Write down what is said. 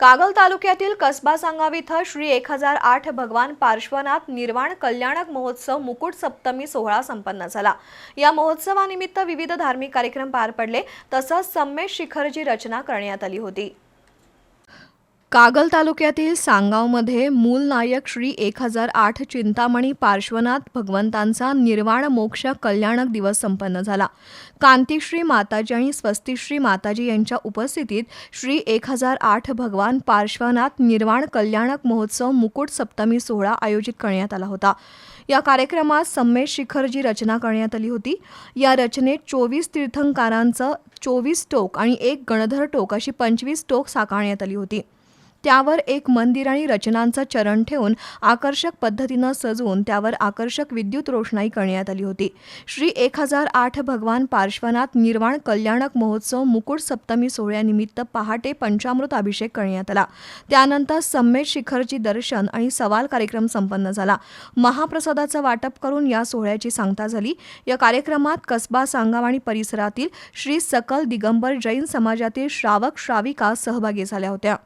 कागल तालुक्यातील कसबा सांगाव इथं श्री एक हजार आठ भगवान पार्श्वनाथ निर्वाण कल्याणक महोत्सव मुकुट सप्तमी सोहळा संपन्न झाला. या महोत्सवानिमित्त विविध धार्मिक कार्यक्रम पार पडले. तसंच सम्मेश शिखरची रचना करण्यात आली होती. कागल तालुक्यातील सांगावमध्ये मूल नायक श्री एक हजार आठ चिंतामणी पार्श्वनाथ भगवंतांचा निर्वाण मोक्ष कल्याणक दिवस संपन्न झाला. कांतीश्री माताजी आणि स्वस्तिश्री माताजी यांच्या उपस्थितीत श्री एक हजार आठ भगवान पार्श्वनाथ निर्वाण कल्याणक महोत्सव मुकुट सप्तमी सोहळा आयोजित करण्यात आला होता. या कार्यक्रमात सम्मेश शिखरजी रचना करण्यात आली होती. या रचनेत चोवीस तीर्थंकारांचं चोवीस टोक आणि एक गणधर टोक अशी पंचवीस टोक साकारण्यात आली होती. त्यावर एक मंदिर आणि रचनांचं चरण ठेवून आकर्षक पद्धतीनं सजवून त्यावर आकर्षक विद्युत रोषणाई करण्यात आली होती. श्री एक हजार आठ भगवान पार्श्वनाथ निर्वाण कल्याणक महोत्सव मुकुट सप्तमी सोहळ्यानिमित्त पहाटे पंचामृत अभिषेक करण्यात आला. त्यानंतर सम्मेद शिखरची दर्शन आणि सवाल कार्यक्रम संपन्न झाला. महाप्रसादाचं वाटप करून या सोहळ्याची सांगता झाली. या कार्यक्रमात कसबा सांगाव आणि परिसरातील श्री सकल दिगंबर जैन समाजातील श्रावक श्राविका सहभागी झाल्या होत्या.